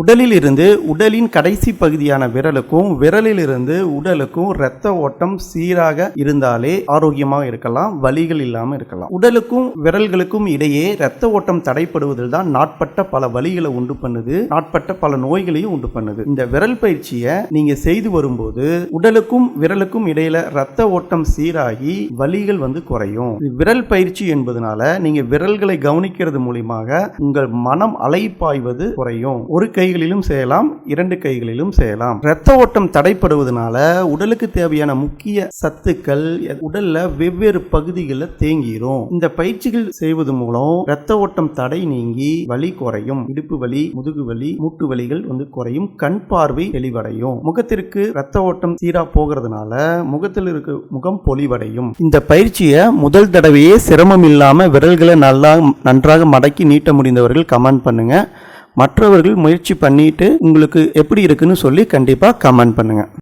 உடலில் இருந்து உடலின் கடைசி பகுதியான விரலுக்கும் விரலில் இருந்து உடலுக்கும் இரத்த ஓட்டம் சீராக இருந்தாலே ஆரோக்கியமாக இருக்கலாம் வலிகள் இல்லாமல் இருக்கலாம். உடலுக்கும் விரல்களுக்கும் இடையே இரத்த ஓட்டம் தடைப்படுவதில் தான் நாட்பட்ட பல வலிகளை உண்டு பண்ணுது நாட்பட்ட பல நோய்களையும் உண்டு பண்ணுது. இந்த விரல் பயிற்சியை நீங்க செய்து வரும்போது உடலுக்கும் விரலுக்கும் இடையில இரத்த ஓட்டம் சீராகி வலிகள் வந்து குறையும். விரல் பயிற்சி என்பதனால நீங்க விரல்களை கவனிக்கிறது மூலியமாக உங்கள் மனம் அலைப்பாய்வது குறையும். ஒரு கை கைகளிலும் செய்யலாம் இரண்டு கைகளிலும் செய்யலாம். இரத்த ஓட்டம் தடைப்படுவதனால உடலுக்கு தேவையான முக்கிய சத்துக்கள் உடல்ல வெவ்வேறு பகுதிகளில் தேங்கிரும். இந்த பயிற்சிகள் செய்வது மூலம் இரத்த ஓட்டம் தடை நீங்கி வலி குறையும். இடுப்பு வலி முதுகு வலி மூட்டு வலிகள் வந்து குறையும். கண் பார்வை தெளிவடையும். முகத்திற்கு இரத்த ஓட்டம் சீரா போகிறதுனால முகத்தில் இருக்க முகம் பொலிவடையும். இந்த பயிற்சியை முதல் தடவையே சிரமம் இல்லாம விரல்களை நல்லா நன்றாக மடக்கி நீட்ட முடிந்தவர்கள் கமெண்ட் பண்ணுங்க. மற்றவர்கள் முயற்சி பண்ணிட்டு உங்களுக்கு எப்படி இருக்குன்னு சொல்லி கண்டிப்பாக கமெண்ட் பண்ணுங்கள்